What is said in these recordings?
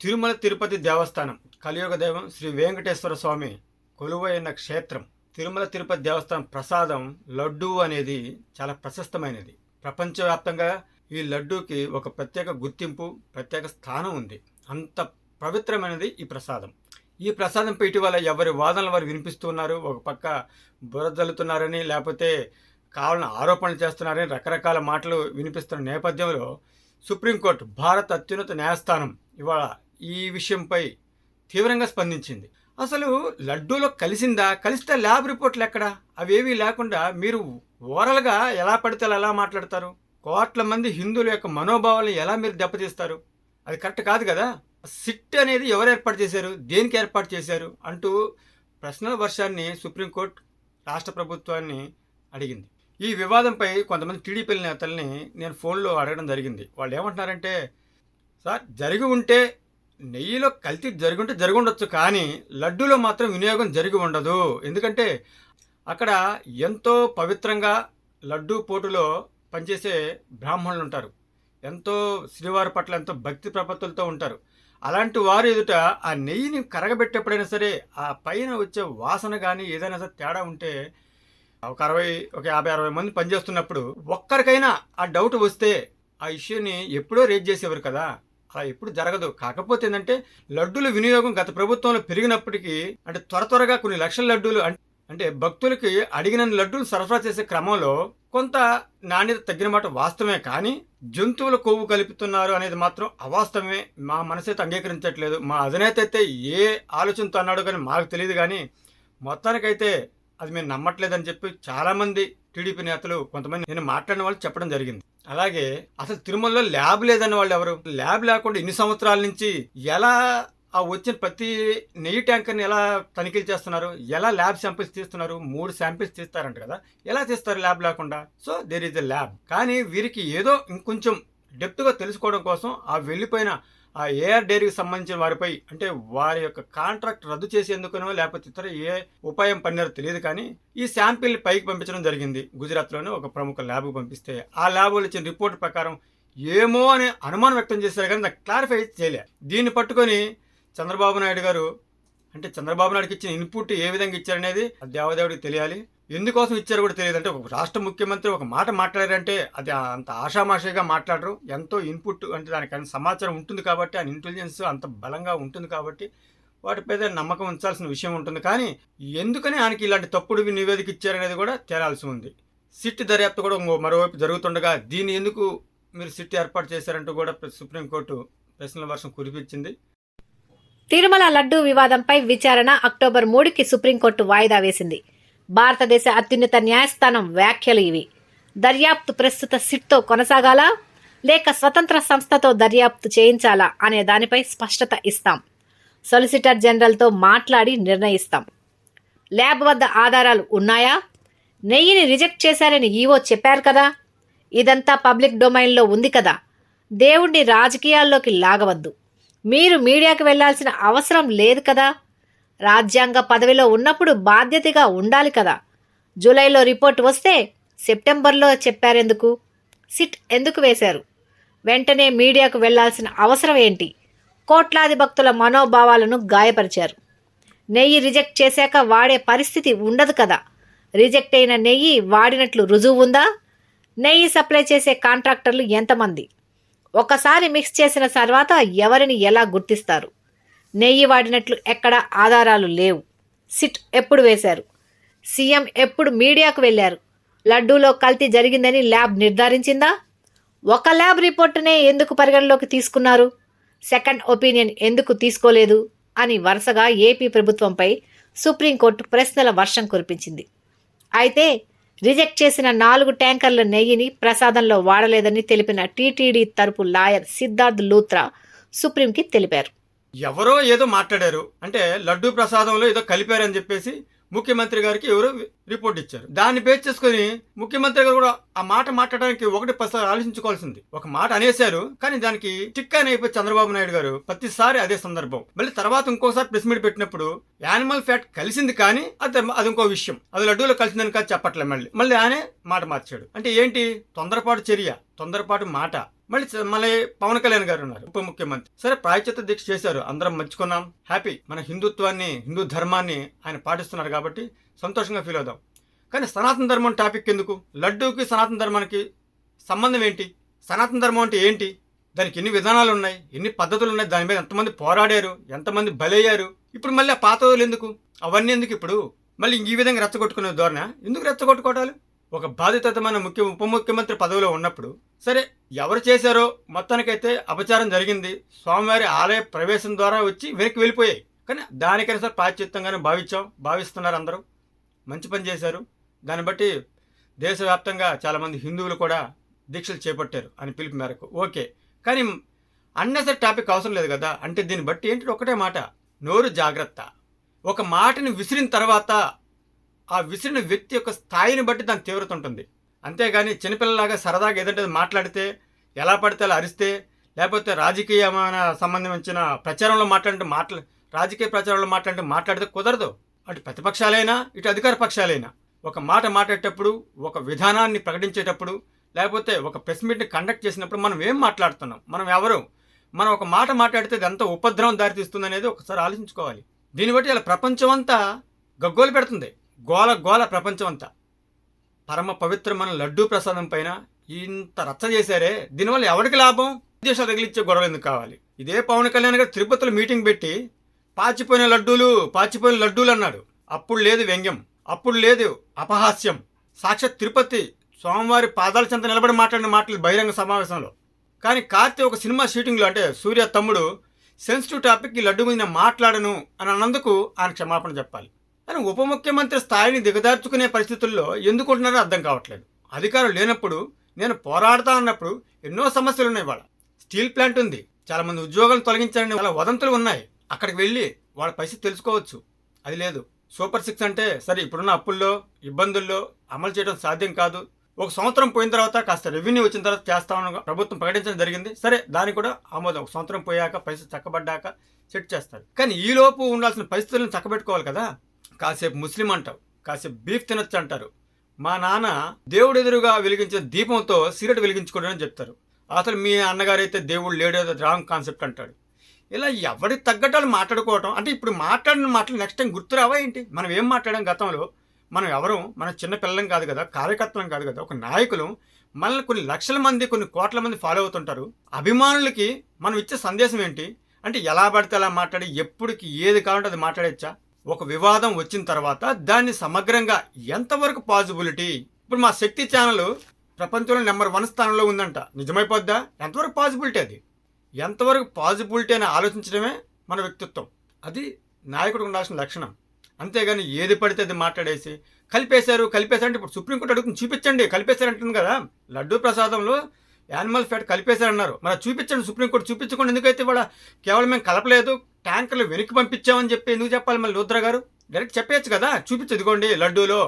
తిరుమల తిరుపతి దేవస్థానం కలియుగ దైవం శ్రీ వెంకటేశ్వర స్వామి కొలువైన క్షేత్రం. తిరుమల తిరుపతి దేవస్థానం ప్రసాదం లడ్డూ అనేది చాలా ప్రశస్తమైనది. ప్రపంచవ్యాప్తంగా ఈ లడ్డూకి ఒక ప్రత్యేక గుర్తింపు ప్రత్యేక స్థానం ఉంది. అంత పవిత్రమైనది ఈ ప్రసాదం. ఈ ప్రసాదంపై ఇటీవల ఎవరి వాదనలు వారు వినిపిస్తున్నారు ఒక పక్క బురదలుతున్నారని లేకపోతే కావాలని ఆరోపణలు చేస్తున్నారని రకరకాల మాటలు వినిపిస్తున్న నేపథ్యంలో సుప్రీంకోర్టు భారత అత్యున్నత న్యాయస్థానం ఇవాళ ఈ విషయంపై తీవ్రంగా స్పందించింది. అసలు లడ్డూలో కలిసిందా? కలిస్తే ల్యాబ్ రిపోర్ట్లు ఎక్కడా? అవేవీ లేకుండా మీరు ఓరల్గా ఎలా పడితే అలా ఎలా మాట్లాడతారు? కోట్ల మంది హిందువుల యొక్క మనోభావాలను ఎలా మీరు దెబ్బతీస్తారు? అది కరెక్ట్ కాదు కదా? సిట్ అనేది ఎవరు ఏర్పాటు చేశారు? దేనికి ఏర్పాటు చేశారు? అంటూ ప్రశ్నల వర్షాన్ని సుప్రీంకోర్టు రాష్ట్ర ప్రభుత్వాన్ని అడిగింది. ఈ వివాదంపై కొంతమంది టీడీపీ నేతల్ని నేను ఫోన్లో అడగడం జరిగింది. వాళ్ళు ఏమంటున్నారంటే సార్ జరిగి ఉంటే నెయ్యిలో కల్తీ జరుగుంటే ఉంటే కానీ లడ్డూలో మాత్రం వినియోగం జరిగి ఉండదు. ఎందుకంటే అక్కడ ఎంతో పవిత్రంగా లడ్డూ పోటులో పనిచేసే బ్రాహ్మణులు ఉంటారు. ఎంతో శ్రీవారి పట్ల ఎంతో భక్తి ప్రపత్తులతో ఉంటారు. అలాంటి వారు ఎదుట ఆ నెయ్యిని కరగబెట్టేప్పుడైనా సరే ఆ పైన వచ్చే వాసన కానీ ఏదైనా సరే తేడా ఉంటే ఒక అరవై ఒక యాభై అరవై మంది పనిచేస్తున్నప్పుడు ఒక్కరికైనా ఆ డౌట్ వస్తే ఆ ఇష్యూని ఎప్పుడో రేజ్ చేసేవారు కదా. అలా ఎప్పుడు జరగదు. కాకపోతే ఏంటంటే లడ్డూల వినియోగం గత ప్రభుత్వంలో పెరిగినప్పటికీ అంటే త్వర త్వరగా కొన్ని లక్షల లడ్డూలు అంటే భక్తులకి అడిగిన లడ్డూలు సరఫరా చేసే క్రమంలో కొంత నాణ్యత తగ్గిన మాట వాస్తవమే కానీ జంతువుల కొవ్వు కలుపుతున్నారు అనేది మాత్రం అవాస్తవమే. మా మనసు అయితే అంగీకరించట్లేదు. మా అధినేత అయితే ఏ ఆలోచనతో అన్నాడో కానీ మాకు తెలియదు కానీ మొత్తానికైతే అది మేము నమ్మట్లేదని చెప్పి చాలామంది టీడీపీ నేతలు కొంతమంది నేను మాట్లాడిన వాళ్ళు చెప్పడం జరిగింది. అలాగే అసలు తిరుమలలో ల్యాబ్ లేదన్న వాళ్ళు ఎవరు? ల్యాబ్ లేకుండా ఇన్ని సంవత్సరాల నుంచి ఎలా ఆ వచ్చిన ప్రతి నెయ్యి ట్యాంకర్ని ఎలా తనిఖీలు చేస్తున్నారు? ఎలా ల్యాబ్ శాంపిల్స్ తీస్తున్నారు? మూడు శాంపిల్స్ తీస్తారంట కదా. ఎలా తీస్తారు ల్యాబ్ లేకుండా? So there is a lab కానీ వీరికి ఏదో ఇంకొంచెం డెప్త్గా తెలుసుకోవడం కోసం ఆ వెళ్ళిపోయిన ఆ ఏఆర్ డైరీకి సంబంధించిన వారిపై అంటే వారి యొక్క కాంట్రాక్ట్ రద్దు చేసేందుకునో లేకపోతే ఇతర ఏ ఉపాయం పన్నారో తెలియదు కానీ ఈ శాంపిల్ పైకి పంపించడం జరిగింది. గుజరాత్లోనే ఒక ప్రముఖ ల్యాబ్కు పంపిస్తే ఆ ల్యాబ్లో ఇచ్చిన రిపోర్ట్ ప్రకారం ఏమో అనే అనుమానం వ్యక్తం చేశారు కానీ నాకు క్లారిఫై చేయలే. దీన్ని పట్టుకొని చంద్రబాబు నాయుడు గారు అంటే చంద్రబాబు నాయుడుకి ఇచ్చిన ఇన్పుట్ ఏ విధంగా ఇచ్చారనేది దేవదేవుడికి తెలియాలి. ఎందుకోసం ఇచ్చారో కూడా తెలియదు అంటే ఒక రాష్ట్ర ముఖ్యమంత్రి ఒక మాట మాట్లాడారంటే అది అంత ఆషామాషిగా మాట్లాడరు. ఎంతో ఇన్పుట్ అంటే దానికి సమాచారం ఉంటుంది కాబట్టి ఆ ఇంటెలిజెన్స్ అంత బలంగా ఉంటుంది కాబట్టి వాటిపై నమ్మకం ఉంచాల్సిన విషయం ఉంటుంది. కానీ ఎందుకని ఆయనకి ఇలాంటి తప్పుడు నివేదిక ఇచ్చారనేది కూడా తేలాల్సి ఉంది. సిట్ దర్యాప్తు కూడా మరోవైపు జరుగుతుండగా దీన్ని ఎందుకు మీరు సిట్ ఏర్పాటు చేశారంటూ కూడా సుప్రీంకోర్టు ప్రశ్నల వర్షం కురిపించింది. తిరుమల లడ్డూ వివాదంపై విచారణ అక్టోబర్ మూడుకి సుప్రీంకోర్టు వాయిదా వేసింది. భారతదేశ అత్యున్నత న్యాయస్థానం వ్యాఖ్యలు ఇవి. దర్యాప్తు ప్రస్తుత సిట్తో కొనసాగాలా? లేక స్వతంత్ర సంస్థతో దర్యాప్తు చేయించాలా? అనే దానిపై స్పష్టత ఇస్తాం. సొలిసిటర్ జనరల్తో మాట్లాడి నిర్ణయిస్తాం. ల్యాబ్ వద్ద ఆధారాలు ఉన్నాయా? నెయ్యిని రిజెక్ట్ చేశారని ఈవో చెప్పారు కదా? ఇదంతా పబ్లిక్ డొమైన్లో ఉంది కదా? దేవుణ్ణి రాజకీయాల్లోకి లాగవద్దు. మీరు మీడియాకు వెళ్ళాల్సిన అవసరం లేదు కదా? రాజ్యాంగ పదవిలో ఉన్నప్పుడు బాధ్యతగా ఉండాలి కదా. జూలైలో రిపోర్ట్ వస్తే సెప్టెంబర్లో చెప్పారెందుకు? సిట్ ఎందుకు వేశారు? వెంటనే మీడియాకు వెళ్ళాల్సిన అవసరం ఏంటి? కోట్లాది భక్తుల మనోభావాలను గాయపరిచారు. నెయ్యి రిజెక్ట్ చేశాక వాడే పరిస్థితి ఉండదు కదా. రిజెక్ట్ అయిన నెయ్యి వాడినట్లు రుజువు ఉందా? నెయ్యి సప్లై చేసే కాంట్రాక్టర్లు ఎంతమంది? ఒకసారి మిక్స్ చేసిన తర్వాత ఎవరిని ఎలా గుర్తిస్తారు? నెయ్యి వాడినట్లు ఎక్కడ ఆధారాలు లేవు. సిట్ ఎప్పుడు వేశారు? సీఎం ఎప్పుడు మీడియాకు వెళ్ళారు? లడ్డూలో కల్తీ జరిగిందని ల్యాబ్ నిర్ధారించిందా? ఒక ల్యాబ్ రిపోర్టునే ఎందుకు పరిగణలోకి తీసుకున్నారు? సెకండ్ ఒపీనియన్ ఎందుకు తీసుకోలేదు? అని వరుసగా ఏపీ ప్రభుత్వంపై సుప్రీంకోర్టు ప్రశ్నల వర్షం కురిపించింది. అయితే రిజెక్ట్ చేసిన నాలుగు ట్యాంకర్ల నెయ్యిని ప్రసాదంలో వాడలేదని తెలిపిన టీటీడీ తరపు లాయర్ సిద్ధార్థ్ లూత్రా సుప్రీంకి తెలిపారు. ఎవరో ఏదో మాట్లాడారు. అంటే లడ్డూ ప్రసాదంలో ఏదో కలిపారని చెప్పేసి ముఖ్యమంత్రి గారికి ఎవరో రిపోర్ట్ ఇచ్చారు. దాన్ని బేస్ చేసుకుని ముఖ్యమంత్రి గారు కూడా ఆ మాట మాట్లాడడానికి ఒకటి పసారి ఆలోచించుకోవాల్సింది. ఒక మాట అనేశారు కానీ దానికి టిక్ అని అయిపోయి చంద్రబాబు నాయుడు గారు ప్రతిసారి అదే సందర్భం. మళ్ళీ తర్వాత ఇంకోసారి ప్రెస్ మీట్ పెట్టినప్పుడు యానిమల్ ఫ్యాట్ కలిసింది కానీ అది అది ఇంకో విషయం. అది లడ్డూలో కలిసిందని కాదు చెప్పట్లే మళ్ళీ. మళ్ళీ ఆయనే మాట మార్చాడు. అంటే ఏంటి? తొందరపాటు చర్య తొందరపాటు మాట. మళ్ళీ మళ్ళీ పవన్ కళ్యాణ్ గారు ఉన్నారు ఉప ముఖ్యమంత్రి. సరే ప్రాయచిత్త దీక్ష చేశారు అందరం మర్చుకున్నాం హ్యాపీ మన హిందుత్వాన్ని హిందూ ధర్మాన్ని ఆయన పాటిస్తున్నారు కాబట్టి సంతోషంగా ఫీల్ అవుదాం. కానీ సనాతన ధర్మం టాపిక్ ఎందుకు? లడ్డూకి సనాతన ధర్మానికి సంబంధం ఏంటి? సనాతన ధర్మం అంటే ఏంటి? దానికి ఎన్ని విధానాలు ఉన్నాయి? ఎన్ని పద్ధతులు ఉన్నాయి? దాని మీద ఎంతమంది పోరాడారు? ఎంతమంది బలయ్యారు? ఇప్పుడు మళ్ళీ ఆ పాత రోజులు ఎందుకు? అవన్నీ ఎందుకు ఇప్పుడు? మళ్ళీ ఈ విధంగా రెచ్చగొట్టుకునే ధోరణ? ఎందుకు రెచ్చగొట్టుకోవటాలు? ఒక బాధితమైన ముఖ్య ఉప ముఖ్యమంత్రి పదవిలో ఉన్నప్పుడు సరే ఎవరు చేశారో మొత్తానికైతే అపచారం జరిగింది. స్వామివారి ఆలయ ప్రవేశం ద్వారా వచ్చి వెనక్కి వెళ్ళిపోయాయి. కానీ దానికైనా సార్ ప్రాచిత్తంగానే భావించాం భావిస్తున్నారు అందరూ. మంచి పని చేశారు. దాన్ని బట్టి దేశవ్యాప్తంగా చాలామంది హిందువులు కూడా దీక్షలు చేపట్టారు అని పిలుపు మేరకు. ఓకే. కానీ అన్నెసరి టాపిక్ అవసరం లేదు కదా? అంటే దీన్ని బట్టి ఏంటి ఒకటే మాట. నోరు జాగ్రత్త. ఒక మాటని విసిరిన తర్వాత ఆ విసిరిన వ్యక్తి యొక్క స్థాయిని బట్టి దాని తీవ్రత ఉంటుంది. అంతేగాని చిన్నపిల్లలాగా సరదాగా ఏదంటే మాట్లాడితే ఎలా పడితే అలా అరిస్తే లేకపోతే రాజకీయమైన సంబంధించిన ప్రచారంలో మాట్లాడితే మాట్లా రాజకీయ ప్రచారంలో మాట్లాడితే మాట్లాడితే కుదరదు. అటు ప్రతిపక్షాలైనా ఇటు అధికార పక్షాలైనా ఒక మాట మాట్లాడేటప్పుడు ఒక విధానాన్ని ప్రకటించేటప్పుడు లేకపోతే ఒక ప్రెస్ మీట్ని కండక్ట్ చేసినప్పుడు మనం ఏం మాట్లాడుతున్నాం? మనం ఎవరు? మనం ఒక మాట మాట్లాడితే అది ఎంత ఉపద్రవం దారితీస్తుంది అనేది ఒకసారి ఆలోచించుకోవాలి. దీన్ని బట్టి ఇలా ప్రపంచం అంతా గగ్గోలు పెడుతుంది. గోల గోల ప్రపంచం అంతా పరమ పవిత్రమైన లడ్డూ ప్రసాదం పైన ఇంత రచ్చ చేశారే దీనివల్ల ఎవరికి లాభం? దేశాలు తగిలిచ్చే గొడవలు ఎందుకు కావాలి? ఇదే పవన్ కళ్యాణ్ గారు తిరుపతిలో మీటింగ్ పెట్టి పాచిపోయిన లడ్డూలు పాచిపోయిన లడ్డూలు అన్నాడు. అప్పుడు లేదు వ్యంగ్యం. అప్పుడు లేదు అపహాస్యం. సాక్షాత్ తిరుపతి స్వామివారి పాదాల చెంత నిలబడి మాట్లాడిన మాటలు బహిరంగ సమావేశంలో. కానీ కార్తీ ఒక సినిమా షూటింగ్లో అంటే సూర్య తమ్ముడు సెన్సిటివ్ టాపిక్ ఈ లడ్డు మీద మాట్లాడను అని అన్నందుకు ఆయన క్షమాపణ చెప్పాలి. కానీ ఉప ముఖ్యమంత్రి స్థాయిని దిగదార్చుకునే పరిస్థితుల్లో ఎందుకుంటున్నారో అర్థం కావట్లేదు. అధికారం లేనప్పుడు నేను పోరాడతా అన్నప్పుడు ఎన్నో సమస్యలు ఉన్నాయి వాళ్ళ స్టీల్ ప్లాంట్ ఉంది. చాలా మంది ఉద్యోగాలు తొలగించాలని వాళ్ళ వదంతులు ఉన్నాయి. అక్కడికి వెళ్ళి వాళ్ళ పరిస్థితి తెలుసుకోవచ్చు. అది లేదు. సూపర్ సిక్స్ అంటే సరే ఇప్పుడున్న అప్పుల్లో ఇబ్బందుల్లో అమలు చేయడం సాధ్యం కాదు. ఒక సంవత్సరం పోయిన తర్వాత కాస్త రెవెన్యూ వచ్చిన తర్వాత చేస్తామని ప్రభుత్వం ప్రకటించడం జరిగింది. సరే దాన్ని కూడా ఆమోదం. ఒక సంవత్సరం పోయాక పరిస్థితి చక్కబడ్డాక సెట్ చేస్తారు. కానీ ఈ లోపు ఉండాల్సిన పరిస్థితులను చక్కబెట్టుకోవాలి కదా. కాసేపు ముస్లిం అంటావు కాసేపు బీఫ్ తినొచ్చు అంటారు. మా నాన్న దేవుడు ఎదురుగా వెలిగించిన దీపంతో సిగరెట్ వెలిగించుకోవడం అని చెప్తారు. అసలు మీ అన్నగారైతే దేవుడు లేడేదో రాంగ్ కాన్సెప్ట్ అంటాడు. ఇలా ఎవరికి తగ్గట్టు మాట్లాడుకోవటం? అంటే ఇప్పుడు మాట్లాడిన మాటలు నెక్స్ట్ టైం గుర్తురావా ఏంటి? మనం ఏం మాట్లాడాం గతంలో? మనం ఎవరు? మన చిన్న పిల్లలం కాదు కదా కార్యకర్తలం కాదు కదా ఒక నాయకులు మనల్ని కొన్ని లక్షల మంది కొన్ని కోట్ల మంది ఫాలో అవుతుంటారు. అభిమానులకి మనం ఇచ్చే సందేశం ఏంటి? అంటే ఎలా పడితే అలా మాట్లాడి ఎప్పటికి ఏది కావాలంటే అది మాట్లాడచ్చా? ఒక వివాదం వచ్చిన తర్వాత దాన్ని సమగ్రంగా ఎంతవరకు పాజిబిలిటీ ఇప్పుడు మా శక్తి ఛానల్ ప్రపంచంలో నెంబర్ వన్ స్థానంలో ఉందంట. నిజమైపోద్దా? ఎంతవరకు పాజిబిలిటీ అది? ఎంతవరకు పాజిబిలిటీ అని ఆలోచించడమే మన వ్యక్తిత్వం. అది నాయకుడు ఉండాల్సిన లక్షణం. అంతేగాని ఏది పడితే అది మాట్లాడేసి కలిపేశారు కలిపేశారంటే ఇప్పుడు సుప్రీంకోర్టు అడుగుతుంది చూపించండి కలిపేశారంటుంది కదా. లడ్డూ ప్రసాదంలో యానిమల్ ఫ్యాట్ కలిపేశారన్నారు. మరి చూపించండి సుప్రీంకోర్టు చూపించకుండా ఎందుకైతే ఇవాళ కేవలం మేము కలపలేదు ట్యాంకర్లు వెనక్కి పంపించామని చెప్పి ఎందుకు చెప్పాలి మళ్ళీ లూద్ర గారు? డైరెక్ట్ చెప్పేయచ్చు కదా చూపించదుకోండి లడ్డూలో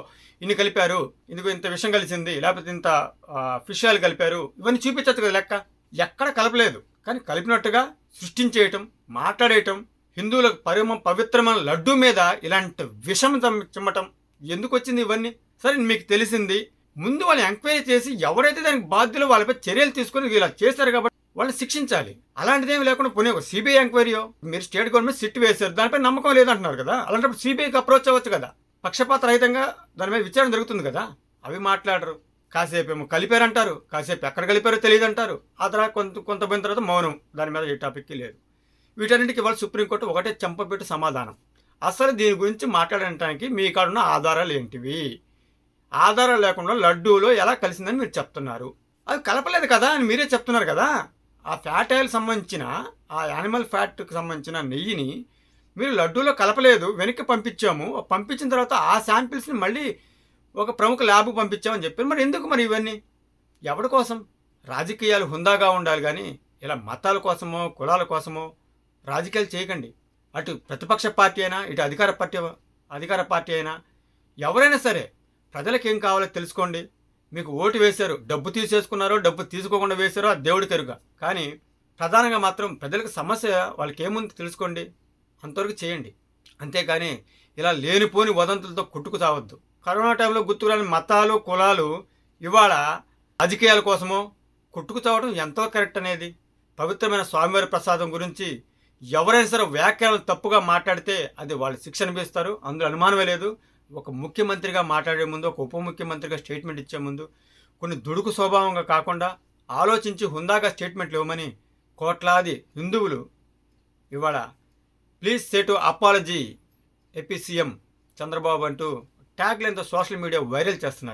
ఇన్ని కలిపారు ఇందుకు ఇంత విషం కలిసింది లేకపోతే ఇంత ఫిషాలు కలిపారు ఇవన్నీ చూపించచ్చు కదా లెక్క. ఎక్కడ కలపలేదు. కానీ కలిపినట్టుగా సృష్టించేయటం మాట్లాడేయటం హిందువులకు పరమ పవిత్రమైన లడ్డూ మీద ఇలాంటి విషం చిమ్మటం ఎందుకు వచ్చింది ఇవన్నీ? సరే మీకు తెలిసింది ముందు వాళ్ళు ఎంక్వైరీ చేసి ఎవరైతే దానికి బాధ్యులు వాళ్ళపై చర్యలు తీసుకొని ఇలా చేశారు కాబట్టి వాళ్ళని శిక్షించాలి. అలాంటిదేమి లేకుండా పోనీ ఒక సిబిఐ ఎంక్వైరీయో మీరు స్టేట్ గవర్నమెంట్ సిట్ వేశారు దానిపై నమ్మకం లేదంటున్నారు కదా? అలాంటప్పుడు సిబిఐకి అప్రోచ్ అవ్వచ్చు కదా? పక్షపాత రహితంగా దాని మీద విచారణ జరుగుతుంది కదా? అవి మాట్లాడరు. కాసేపు ఏమో కలిపారంటారు కాసేపు ఎక్కడ కలిపారో తెలియదు అంటారు ఆ తర్వాత కొంత కొంతమంది తర్వాత మౌనం దాని మీద ఏ టాపిక్కి లేదు. వీటన్నిటికీ ఇవాళ సుప్రీంకోర్టు ఒకటే చెంపపెట్టి సమాధానం. అసలు దీని గురించి మాట్లాడటానికి మీ కాడున్న ఆధారాలు ఏంటివి? ఆధారాలు లేకుండా లడ్డూలో ఎలా కలిసిందని మీరు చెప్తున్నారు. అది కలపలేదు కదా అని మీరే చెప్తున్నారు కదా. ఆ ఫ్యాట్ ఆయిల్ సంబంధించిన ఆ యానిమల్ ఫ్యాట్కి సంబంధించిన నెయ్యిని మీరు లడ్డూలో కలపలేదు వెనక్కి పంపించాము. పంపించిన తర్వాత ఆ శాంపిల్స్ని మళ్ళీ ఒక ప్రముఖ ల్యాబ్కు పంపించామని చెప్పారు. మరి ఎందుకు మరి ఇవన్నీ? ఎవరి కోసం? రాజకీయాలు హుందాగా ఉండాలి కానీ ఇలా మతాల కోసమో కులాల కోసమో రాజకీయాలు చేయకండి. అటు ప్రతిపక్ష పార్టీ అయినా ఇటు అధికార పార్టీ అధికార పార్టీ అయినా ఎవరైనా సరే ప్రజలకు ఏం కావాలో తెలుసుకోండి. మీకు ఓటు వేశారు డబ్బు తీసేసుకున్నారో డబ్బు తీసుకోకుండా వేశారో ఆ దేవుడి తెరుగా. కానీ ప్రధానంగా మాత్రం ప్రజలకు సమస్య వాళ్ళకి ఏముంది తెలుసుకోండి. అంతవరకు చేయండి. అంతేకాని ఇలా లేనిపోని వదంతులతో కొట్టుకు తావద్దు కరోనా టైంలో గుర్తురాని మతాలు కులాలు ఇవాళ రాజకీయాల కోసమో కొట్టుకు చావడం ఎంతో కరెక్ట్ అనేది. పవిత్రమైన స్వామివారి ప్రసాదం గురించి ఎవరైనా సరే వ్యాఖ్యలు తప్పుగా మాట్లాడితే అది వాళ్ళు శిక్ష అనిపిస్తారు. అందులో అనుమానమే లేదు. ఒక ముఖ్యమంత్రిగా మాట్లాడే ముందు ఒక ఉప ముఖ్యమంత్రిగా స్టేట్మెంట్ ఇచ్చే ముందు కొన్ని దుడుకు స్వభావంగా కాకుండా ఆలోచించి హుందాగా స్టేట్మెంట్లు ఇవ్వమని కోట్లాది హిందువులు ఇవాళ please say to apology AP CM Chandrababu అంటూ ట్యాగ్లైన్తో సోషల్ మీడియా వైరల్ చేస్తున్నారు.